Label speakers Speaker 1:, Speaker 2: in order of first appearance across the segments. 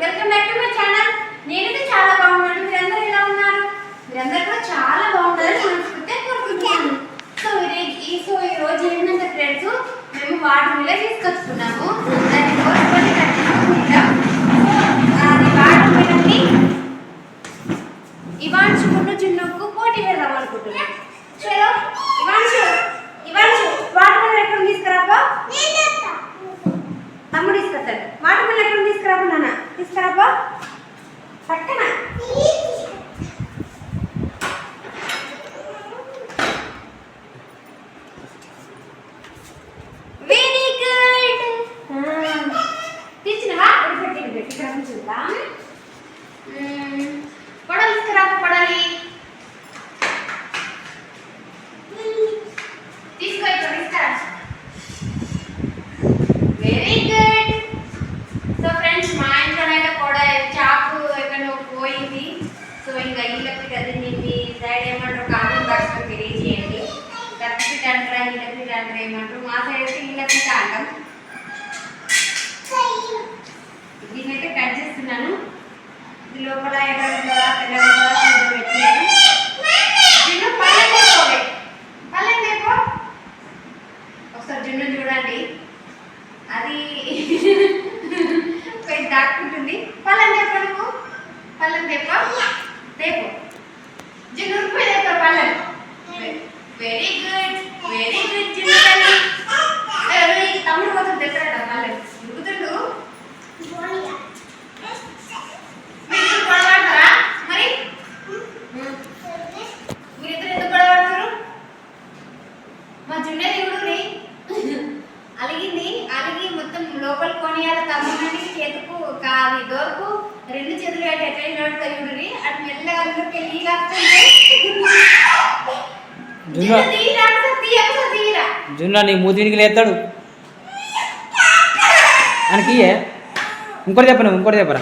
Speaker 1: Welcome back to my channel నేనైతే చాలా బాగున్నాను. మీరందరూ ఎలా ఉన్నారు? మీరందరూ కూడా చాలా బాగుంటారని మనస్ఫూర్తిగా కోరుకుంటున్నాను. సో ఈ సో ఈ రోజు ఏంటంటే ఫ్రెండ్స్ మేము వాటర్ మిల్ల తీసుకొచ్చుకున్నాము. దాన్ని కోరుకొని కట్టించుకుంటాం. paper. జున్నా. జున్న
Speaker 2: నీ మూతినికి లేస్తాడు. ఆయనకి ఇంకోటి చెప్పను ఇంకోటి చెప్పరా?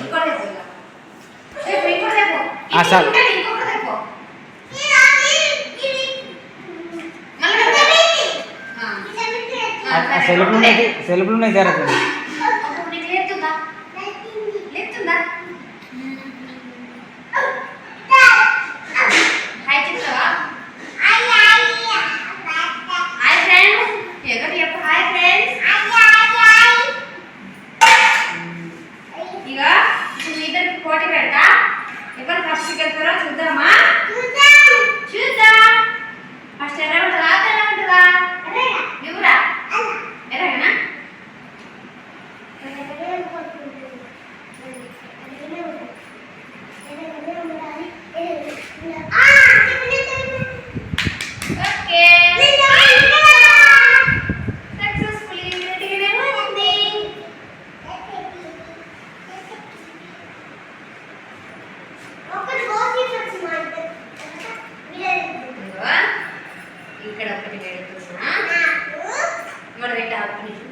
Speaker 2: సార్. సెల్ఫ్లు ఉన్నాయి సెల్ఫ్లు ఉన్నాయి జరగదు
Speaker 1: ఇక్కడ ఒకటి పెడుతున్నా ఇక్కడ రైట్ ఆపండి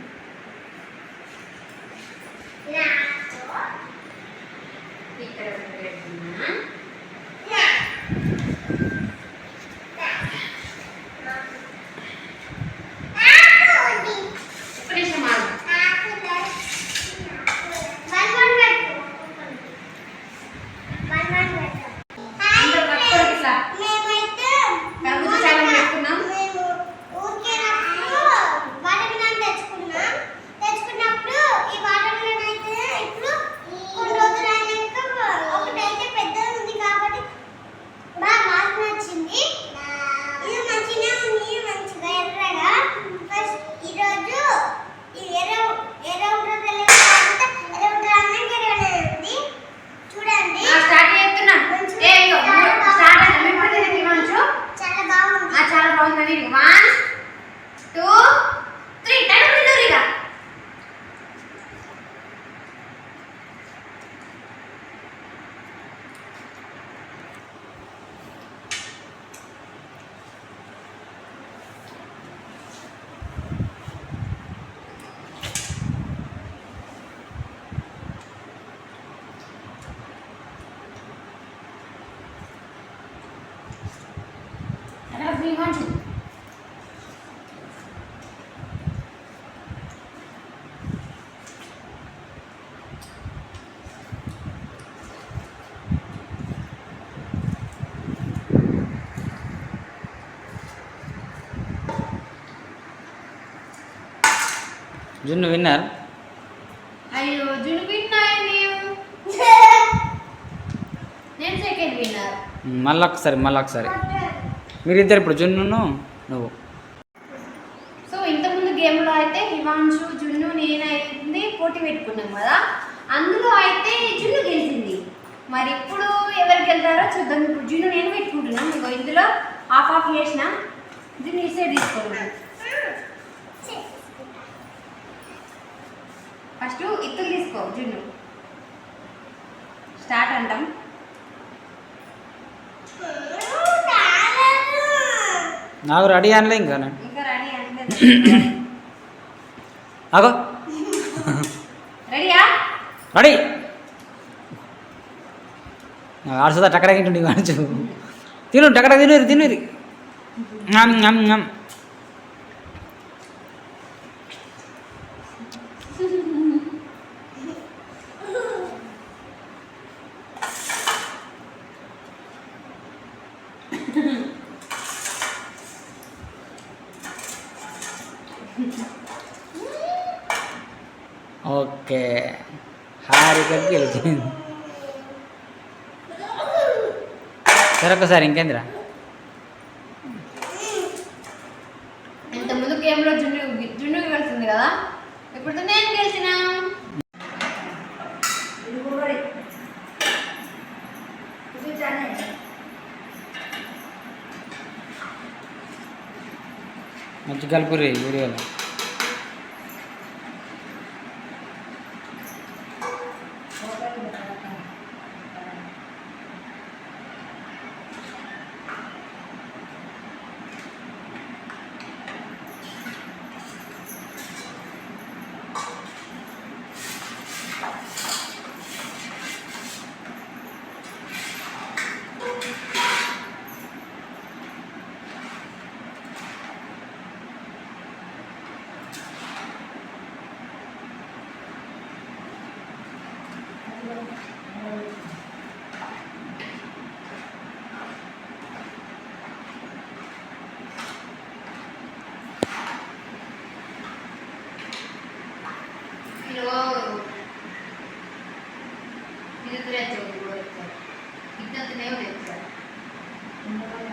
Speaker 1: 312
Speaker 3: జున్ను విన్నర్?
Speaker 1: అయ్యో జున్ను విన్నాను నేను సెకండ్ విన్నారు
Speaker 3: మళ్ళొకసారి మళ్ళొకసారి మీరిద్దరు ఇప్పుడు జున్ను నువ్వు.
Speaker 1: సో ఇంతకుముందు గేమ్లో అయితే హిమాంశు జున్ను నేనైంది పోటీ పెట్టుకున్నాం కదా. అందులో అయితే జున్ను గెలిచింది. మరి ఇప్పుడు ఎవరికి వెళ్తారో చూద్దాం. ఇప్పుడు జున్ను నేను పెట్టుకుంటున్నాను. మీకు ఇందులో ఆఫ్ ఆఫ్ చేసిన జున్ను ఇసే తీసుకున్నాను ఫస్ట్ ఇత్తులు తీసుకో జున్ను. స్టార్ట్ అంటాం.
Speaker 3: నాకు రెడీ అనలే ఇంకా నేను. అగో రెడీ ఆడుతుందా టక్కడ తింటుండే కావచ్చు తిను టక్కడ తినేరు తినేరు ఓకే. హారిక గెలిచింది. సరే ఒకసారి ఇంకేందిరా?
Speaker 1: ఇంత ముందు గేమ్లో జున్ను జున్ను గెలిచింది కదా? ఇప్పుడు నేను గెలిచిన?
Speaker 3: మంచి కలుపురి వీడియోలో.
Speaker 1: Diretor do outro. E tanto nem o letra. Não vai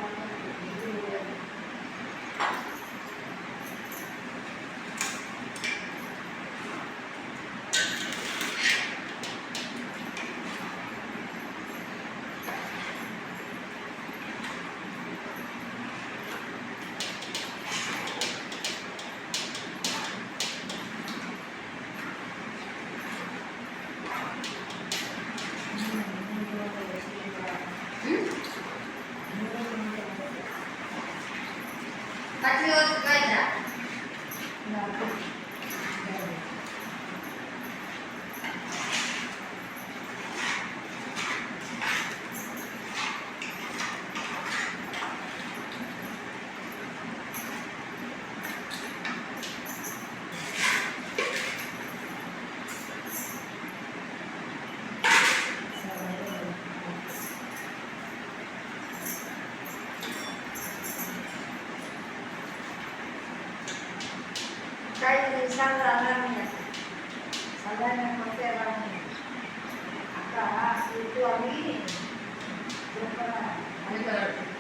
Speaker 1: అక్క